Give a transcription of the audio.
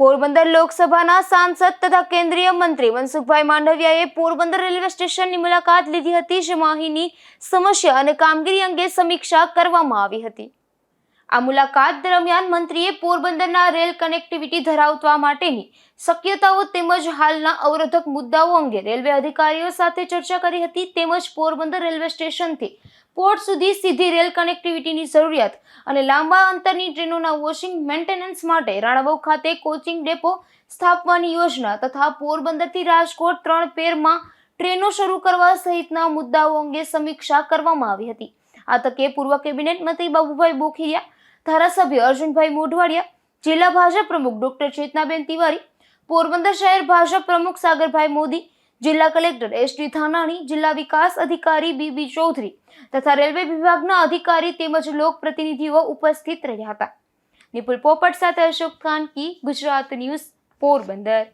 પોરબંદર લોકસભાના સાંસદ તથા કેન્દ્રીય મંત્રી મનસુખભાઈ માંડવિયાએ પોરબંદર રેલવે સ્ટેશનની મુલાકાત લીધી હતી, જેમાં અહીંની સમસ્યા અને કામગીરી અંગે સમીક્ષા કરવામાં આવી હતી. આ મુલાકાત દરમિયાન મંત્રીએ પોરબંદરના રેલ કનેક્ટિવિટી ધરાવવા માટેની શક્યતાઓ તેમજ હાલના અવરોધક મુદ્દાઓ અંગે રેલવે અધિકારીઓ સાથે ચર્ચા કરી હતી તેમજ પોરબંદર રેલવે સ્ટેશનથી પોર્ટ સુધી સીધી રેલ કનેક્ટિવિટીની જરૂરિયાત અને લાંબા અંતરની ટ્રેનોના વોશિંગ મેન્ટેનન્સ માટે રાણાવાવ ખાતે કોચિંગ ડેપો સ્થાપવાની યોજના તથા પોરબંદરથી રાજકોટ ત્રણ પેરમાં ટ્રેનો શરૂ કરવા સહિતના મુદ્દાઓ અંગે સમીક્ષા કરવામાં આવી હતી. આ તકે પૂર્વ કેબિનેટ મંત્રી બાબુભાઈ બોખીરિયા ધારાસભ્ય અર્જુનભાઈ મોઢવાડિયા, જિલ્લા ભાજપ પ્રમુખ ડોક્ટર ચેતનાબેન તિવારી, પોરબંદર શહેર ભાજપ પ્રમુખ સાગરભાઈ મોદી, જિલ્લા કલેક્ટર એસ ડી થાનાણી જિલ્લા વિકાસ અધિકારી બીબી ચૌધરી તથા રેલવે વિભાગના અધિકારી તેમજ લોકપ્રતિનિધિઓ ઉપસ્થિત રહ્યા હતા. નિપુલ પોપટ સાથે અશોક ખાનકી ગુજરાત ન્યૂઝ, પોરબંદર.